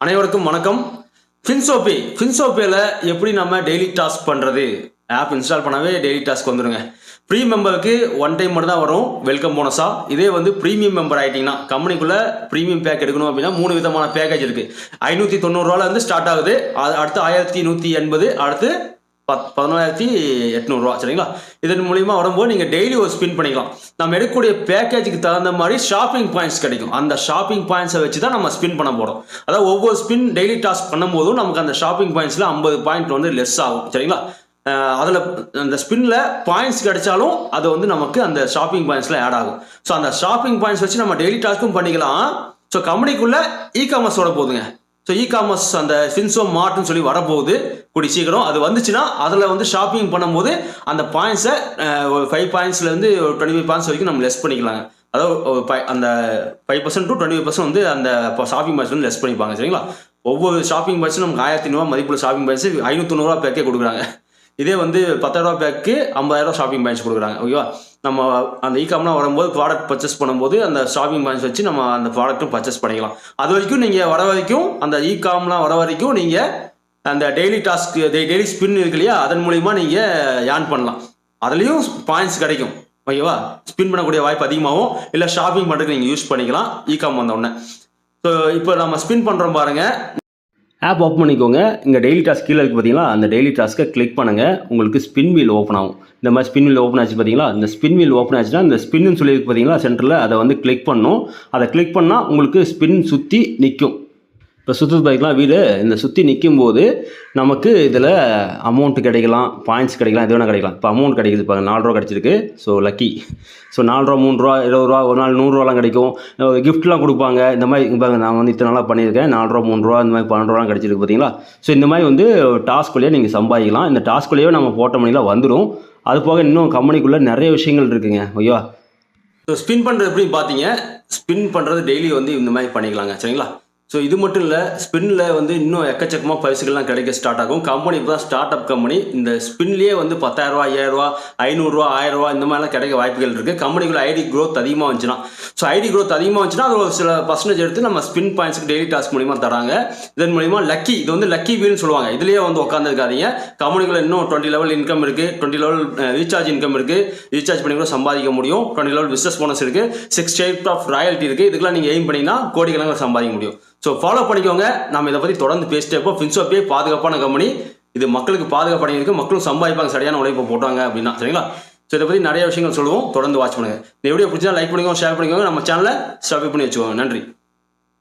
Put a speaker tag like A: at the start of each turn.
A: அனைவருக்கும் வணக்கம். ஃபின்சோபி ஃபின்சோபியில் எப்படி நம்ம டெய்லி டாஸ்க் பண்ணுறது ஆப் இன்ஸ்டால் பண்ணாவே டெய்லி டாஸ்க் வந்துடுங்க ப்ரீ மெம்பருக்கு ஒன் டைம் மட்டும் தான் வரும் வெல்கம் போனஸா இதே வந்து ப்ரீமியம் மெம்பர் ஆகிட்டிங்கன்னா கம்பெனிக்குள்ளே ப்ரீமியம் பேக் எடுக்கணும் அப்படின்னா மூணு விதமான பேக்கேஜ் இருக்குது ஐநூற்றி தொண்ணூறுரூவாலேருந்து ஸ்டார்ட் ஆகுது. அது அடுத்து ஆயிரத்தி நூற்றி எண்பது அடுத்து பத் பதினோராயிரத்தி எட்நூறுரூவா சரிங்களா? இதன் மூலியமாக வரும்போது நீங்கள் டெய்லி ஒரு ஸ்பின் பண்ணிக்கலாம். நம்ம எடுக்கக்கூடிய பேக்கேஜுக்கு தகுந்த மாதிரி ஷாப்பிங் பாயிண்ட்ஸ் கிடைக்கும். அந்த ஷாப்பிங் பாயிண்ட்ஸை வச்சு தான் நம்ம ஸ்பின் பண்ண போகிறோம் அதாவது ஒவ்வொரு ஸ்பின் டெய்லி டாஸ்க் பண்ணும்போதும் நமக்கு அந்த ஷாப்பிங் பாயிண்ட்ஸில் ஐம்பது பாயிண்ட் வந்து லெஸ் ஆகும். சரிங்களா? அதில் அந்த ஸ்பின்னில் பாயிண்ட்ஸ் கிடைச்சாலும் அது வந்து நமக்கு அந்த ஷாப்பிங் பாயிண்ட்ஸில் ஆட் ஆகும். ஸோ அந்த ஷாப்பிங் பாயிண்ட்ஸ் வச்சு நம்ம டெய்லி டாஸ்க்கும் பண்ணிக்கலாம். ஸோ கம்பெனிக்குள்ளே இ காமர்ஸோட போதுங்க ஸோ இ காமர்ஸ் அந்த ஃபின்சோ மார்ட்னு சொல்லி வரப்போகுது. கூடி சீக்கிரம். அது வந்துச்சுன்னா அதில் வந்து ஷாப்பிங் பண்ணும்போது அந்த பாயிண்ட்ஸை ஒரு ஃபைவ் பாயிண்ட்ஸ்லேருந்து ஒரு டுவெண்ட்டி ஃபைவ் பாயிண்ட்ஸ் வரைக்கும் நம்ம லெஸ் பண்ணிக்கலாங்க. அதாவது அந்த five percent to twenty percent வந்து அந்த ஷாப்பிங் பாயிண்ட்ஸ் வந்து லெஸ் பண்ணிப்பாங்க. சரிங்களா? ஒவ்வொரு ஷாப்பிங் பாயிண்ட்ஸும் நமக்கு ஆயிரத்தி ஐநூறுவா மதிப்புள்ள ஷாப்பிங் பாயிண்ட்ஸ் ஐநூற்றி பேக்கே கொடுக்குறாங்க. இதே வந்து பத்தாயிரரூபா பேக்கு ஐம்பதாயிரரூபா ஷாப்பிங் பாயிண்ட்ஸ் கொடுக்குறாங்க. ஓகேவா நம்ம அந்த இகாம்லாம் வரும்போது ப்ராடக்ட் பர்ச்சேஸ் பண்ணும்போது அந்த ஷாப்பிங் பாயிண்ட்ஸ் வச்சு நம்ம அந்த ப்ராடக்ட்டும் பர்ச்சேஸ் பண்ணிக்கலாம். அது வரைக்கும் நீங்கள் வர வரைக்கும் அந்த இகாம்லாம் வர வரைக்கும் நீங்கள் அந்த டெய்லி டாஸ்க் டெய்லி ஸ்பின் இருக்கு இல்லையா? அதன் மூலிமா நீங்கள் ஏர்ன் பண்ணலாம். அதுலேயும் பாயிண்ட்ஸ் கிடைக்கும். ஓகேவா ஸ்பின் பண்ணக்கூடிய வாய்ப்பு அதிகமாகவும் இல்லை ஷாப்பிங் பண்ணுறதுக்கு நீங்கள் யூஸ் பண்ணிக்கலாம். இகாம் வந்த உடனே. ஸோ இப்போ நம்ம ஸ்பின் பண்ணுறோம் பாருங்கள் ஆப் ஓப்பன் பண்ணிக்கோங்க. இங்கே டெய்லி டாஸ்க் கீழே இருக்குது பார்த்தீங்களா அந்த டெய்லி டாஸ்க்கை கிளிக் பண்ணுங்கள் உங்களுக்கு ஸ்பின் வீல் ஓப்பன் ஆகும். இந்த மாதிரி ஸ்பின் வீல் ஓப்பன் ஆச்சு பார்த்தீங்களா இந்த ஸ்பின் வீல் ஓப்பன் ஆச்சுன்னா இந்த ஸ்பின்னு சொல்லியிருக்கு பார்த்தீங்களா சென்டரில் அதை வந்து கிளிக் பண்ணும். அதை கிளிக் பண்ணால் உங்களுக்கு ஸ்பின் சுற்றி நிற்கும் இப்போ சுற்று பைக்லாம் வீடு இந்த சுற்றி நிற்கும் போது நமக்கு இதில் அமௌண்ட் கிடைக்கலாம் பாயிண்ட்ஸ் கிடைக்கலாம் எது வேணால் கிடைக்கலாம். இப்போ அமௌண்ட் கிடைக்குது இப்போ நாலு ரூபா கிடச்சிருக்கு ஸோ லக்கி ஸோ நாலு ரூபா மூணு ரூபா இருபது ரூபா ஒரு நாள் நூறுரூவாலாம் கிடைக்கும். கிஃப்ட்லாம் கொடுப்பாங்க இந்த மாதிரி பாருங்க நான் வந்து இத்தனை நாளாக பண்ணியிருக்கேன் நாலு ரூபா மூணு ரூபா இந்த மாதிரி பன்னெண்டு ரூபா கிடச்சிருக்கு பார்த்தீங்களா ஸோ இந்த மாதிரி வந்து டாஸ்க் வழியாக நீங்கள் சம்பாதிக்கலாம். இந்த டாஸ்க் வழியாக நம்ம போட்ட மணிலாம் வந்துடும் அது போக இன்னும் கம்பெனிக்குள்ளே நிறைய விஷயங்கள் இருக்குங்க ஐயோ ஸோ ஸ்பின் பண்ணுறது எப்படின்னு பார்த்தீங்க ஸ்பின் பண்ணுறது டெய்லி வந்து இந்த மாதிரி பண்ணிக்கலாங்க சரிங்களா? ஸோ இது மட்டும் இல்லை ஸ்பின்னில் வந்து இன்னும் எக்கச்சக்கமாக பரிசுகள்லாம் கிடைக்க ஸ்டார்ட் ஆகும். கம்பெனி இப்போ தான் ஸ்டார்ட் அப் கம்பெனி இந்த ஸ்பின்லேயே வந்து பத்தாயிரரூவா ஐயாயிரரூவா ஐநூறுரூவா ஆயிரரூவா இந்த மாதிரிலாம் கிடைக்க வாய்ப்புகள் இருக்குது கம்பெனிக்குள்ள ஐடி க்ரோத் அதிகமாக வந்துச்சுன்னா ஸோ ஐடி க்ரோத் அதிகமாக வந்துச்சுன்னா அது ஒரு சில பர்சன்டேஜ் எடுத்து நம்ம ஸ்பின் பாயிண்ட்ஸ்க்கு டெய்லி டாஸ்க் மூலிமா தராங்க. இதன் மூலியமாக லக்கி இது வந்து லக்கி வீல்னு சொல்லுவாங்க. இதுலேயே வந்து உட்காந்துருக்காதீங்க கம்பெனிக்குள்ள இன்னும் டுவெண்ட்டி லெவல் இன்கம் இருக்குது டுவெண்ட்டி லெவல் ரீசார்ஜ் இன்கம் இருக்குது ரீசார்ஜ் பண்ணி கூட சம்பாதிக்க முடியும். டுவெண்ட்டி லெவல் பிஸ்னஸ் போனஸ் இருக்குது சிக்ஸ் டைப் ஆஃப் ராயல்ட்டி இருக்குது இதுக்கெல்லாம் நீங்கள் எய்ம் பண்ணிங்கன்னா கோடிக்கணக்கில் சம்பாதிக்க முடியும். ஸோ ஃபாலோ பண்ணிக்கோங்க. நம்ம இதை பற்றி தொடர்ந்து பேசிட்டே இருப்போம். ஃபின்சோப்பே பாதுகாப்பான கம்பெனி இது மக்களுக்கு பாதுகாப்பு இருக்கு மக்களும் சம்பாதிப்பாங்க. சரியான உழைப்பு போட்டாங்க அப்படின்னா. சரிங்களா? ஸோ இதை பற்றி நிறைய விஷயங்கள் சொல்லுவோம். தொடர்ந்து வாட்ச் பண்ணுங்கள் இந்த வீடியோ பிடிச்சா லைக் பண்ணிக்கோங்க ஷேர் பண்ணிக்கோங்க. நம்ம சேனலை சப்ஸ்கிரைப் பண்ணி வச்சுக்கோங்க. நன்றி.